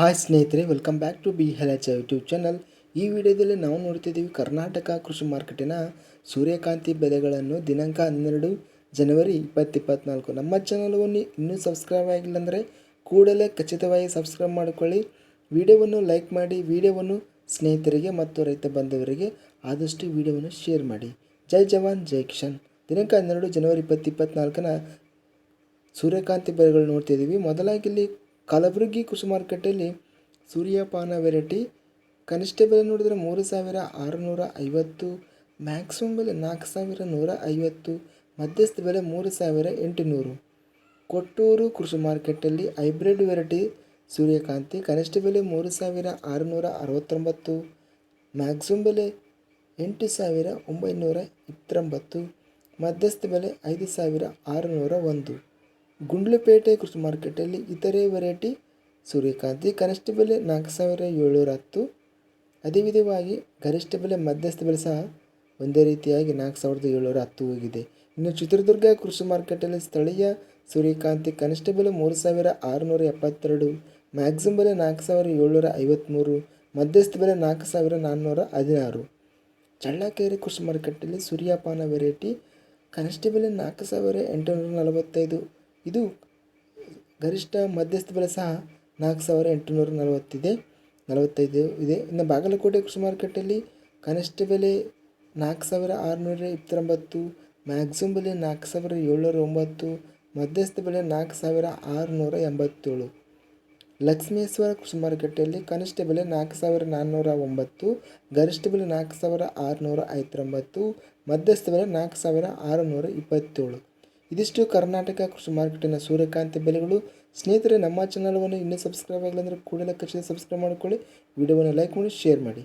Hi ಸ್ನೇಹಿತರೆ welcome back to ಬಿ ಹೆಲ್ ಎಚ್ ಯೂಟ್ಯೂಬ್ ಚಾನಲ್ ಈ ವಿಡಿಯೋದಲ್ಲಿ ನಾವು ನೋಡ್ತಿದ್ದೀವಿ ಕರ್ನಾಟಕ ಕೃಷಿ ಮಾರ್ಕೆಟಿನ ಸೂರ್ಯಕಾಂತಿ ಬೆಲೆಗಳನ್ನು ದಿನಾಂಕ ಹನ್ನೆರಡು ಜನವರಿ ಇಪ್ಪತ್ತು ಇಪ್ಪತ್ತ್ನಾಲ್ಕು ನಮ್ಮ ಚಾನಲವನ್ನು ಇನ್ನೂ ಸಬ್ಸ್ಕ್ರೈಬ್ ಆಗಿಲ್ಲ ಅಂದರೆ ಕೂಡಲೇ ಖಚಿತವಾಗಿ ಸಬ್ಸ್ಕ್ರೈಬ್ ಮಾಡಿಕೊಳ್ಳಿ. ವಿಡಿಯೋವನ್ನು ಲೈಕ್ ಮಾಡಿ, ವಿಡಿಯೋವನ್ನು ಸ್ನೇಹಿತರಿಗೆ ಮತ್ತು ರೈತ ಬಾಂಧವರಿಗೆ ಆದಷ್ಟು ವಿಡಿಯೋವನ್ನು ಶೇರ್ ಮಾಡಿ. ಜೈ ಜವಾನ್, ಜೈ ಕಿಶನ್ ದಿನಾಂಕ ಹನ್ನೆರಡು ಜನವರಿ ಇಪ್ಪತ್ತು ಇಪ್ಪತ್ತ್ನಾಲ್ಕನ ಸೂರ್ಯಕಾಂತಿ ಬೆಲೆಗಳು ನೋಡ್ತಿದ್ದೀವಿ. ಮೊದಲಾಗಿ ಇಲ್ಲಿ ಕಲಬುರಗಿ ಕೃಷಿ ಮಾರುಕಟ್ಟೆಯಲ್ಲಿ ಸೂರ್ಯಪಾನ ವೆರೈಟಿ. ಕನಿಷ್ಠ ಬೆಲೆ ನೋಡಿದರೆ ಮೂರು ಸಾವಿರ ಆರುನೂರ ಐವತ್ತು, ಮ್ಯಾಕ್ಸಿಮಮ್ ಬೆಲೆ ನಾಲ್ಕು ಸಾವಿರ ನೂರ ಐವತ್ತು, ಮಧ್ಯಸ್ಥ ಬೆಲೆ ಮೂರು ಸಾವಿರ ಎಂಟುನೂರು. ಕೊಟ್ಟೂರು ಕೃಷಿ ಮಾರ್ಕೆಟಲ್ಲಿ ಹೈಬ್ರಿಡ್ ವೆರೈಟಿ ಸೂರ್ಯಕಾಂತಿ, ಕನಿಷ್ಠ ಬೆಲೆ ಮೂರು ಸಾವಿರ ಆರುನೂರ ಅರವತ್ತೊಂಬತ್ತು, ಮ್ಯಾಕ್ಸಿಮಮ್ ಬೆಲೆ ಎಂಟು ಸಾವಿರ ಒಂಬೈನೂರ ಇಪ್ಪತ್ತೊಂಬತ್ತು, ಮಧ್ಯಸ್ಥ ಬೆಲೆ ಐದು ಸಾವಿರ ಆರುನೂರ ಒಂದು. ಗುಂಡ್ಲುಪೇಟೆ ಕೃಷಿ ಮಾರುಕಟ್ಟೆಯಲ್ಲಿ ಇತರೆ ವೆರೈಟಿ ಸೂರ್ಯಕಾಂತಿ, ಕನಿಷ್ಠ ಬೆಲೆ ನಾಲ್ಕು ಸಾವಿರ ಏಳ್ನೂರ ಹತ್ತು. ಅದೇ ವಿಧವಾಗಿ ಗರಿಷ್ಠ ಬೆಲೆ ಮಧ್ಯಸ್ಥ ಬೆಲೆ ಸಹ ಒಂದೇ ರೀತಿಯಾಗಿ ನಾಲ್ಕು ಸಾವಿರದ ಏಳ್ನೂರ ಹತ್ತು ಹೋಗಿದೆ. ಇನ್ನು ಚಿತ್ರದುರ್ಗ ಕೃಷಿ ಮಾರುಕಟ್ಟೆಯಲ್ಲಿ ಸ್ಥಳೀಯ ಸೂರ್ಯಕಾಂತಿ ಕನಿಷ್ಠ ಬೆಲೆ ಮೂರು ಸಾವಿರ ಆರುನೂರ ಎಪ್ಪತ್ತೆರಡು, ಮ್ಯಾಕ್ಸಿಮಮ್ ಬೆಲೆ ನಾಲ್ಕು ಸಾವಿರ ಏಳ್ನೂರ ಐವತ್ತ್ಮೂರು ಮಧ್ಯಸ್ಥ ಬೆಲೆ ನಾಲ್ಕು ಸಾವಿರ ನಾನ್ನೂರ ಹದಿನಾರು. ಚಳ್ಳಕೆರೆ ಕೃಷಿ ಮಾರುಕಟ್ಟೆಯಲ್ಲಿ ಸೂರ್ಯಪಾನ ವೆರೈಟಿ ಕನಿಷ್ಠ ಬೆಲೆ ನಾಲ್ಕು ಸಾವಿರ ಎಂಟುನೂರ ನಲವತ್ತೈದು ಇದು ಗರಿಷ್ಠ ಮಧ್ಯಸ್ಥ ಬೆಲೆ ಸಹ ನಾಲ್ಕು ಸಾವಿರ ಎಂಟುನೂರ ನಲವತ್ತಿದೆ, ನಲವತ್ತೈದು ಇದೆ. ಇನ್ನು ಬಾಗಲಕೋಟೆ ಕೃಷಿ ಮಾರುಕಟ್ಟೆಯಲ್ಲಿ ಕನಿಷ್ಠ ಬೆಲೆ ನಾಲ್ಕು ಸಾವಿರ ಆರುನೂರ ಇಪ್ಪತ್ತೊಂಬತ್ತು ಮ್ಯಾಕ್ಸಿಮಮ್ ಬೆಲೆ ನಾಲ್ಕು ಸಾವಿರ ಏಳ್ನೂರ ಒಂಬತ್ತು ಮಧ್ಯಸ್ಥ ಬೆಲೆ ನಾಲ್ಕು ಸಾವಿರ ಆರುನೂರ ಎಂಬತ್ತೇಳು. ಲಕ್ಷ್ಮೇಶ್ವರ ಕೃಷಿ ಮಾರುಕಟ್ಟೆಯಲ್ಲಿ ಕನಿಷ್ಠ ಬೆಲೆ ನಾಲ್ಕು ಸಾವಿರ ನಾನ್ನೂರ ಒಂಬತ್ತು, ಗರಿಷ್ಠ ಬೆಲೆ ನಾಲ್ಕು ಸಾವಿರ ಆರುನೂರ ಐವತ್ತೊಂಬತ್ತು ಮಧ್ಯಸ್ಥ ಬೆಲೆ ನಾಲ್ಕು ಸಾವಿರ ಆರುನೂರ ಇಪ್ಪತ್ತೇಳು. ಇದಿಷ್ಟು ಕರ್ನಾಟಕ ಕೃಷಿ ಮಾರ್ಕೆಟಿನ ಸೂರ್ಯಕಾಂತಿ ಬೆಲೆಗಳು. ಸ್ನೇಹಿತರೆ, ನಮ್ಮ ಚಾನಲ್ವನ್ನು ಇನ್ನೂ ಸಬ್ಸ್ಕ್ರೈಬ್ ಆಗಿಲ್ಲ ಅಂದರೆ ಕೂಡಲೇ ಖಚಿತ ಸಬ್ಸ್ಕ್ರೈಬ್ ಮಾಡಿಕೊಳ್ಳಿ. ವಿಡಿಯೋವನ್ನು ಲೈಕ್ ಮಾಡಿ ಶೇರ್ ಮಾಡಿ.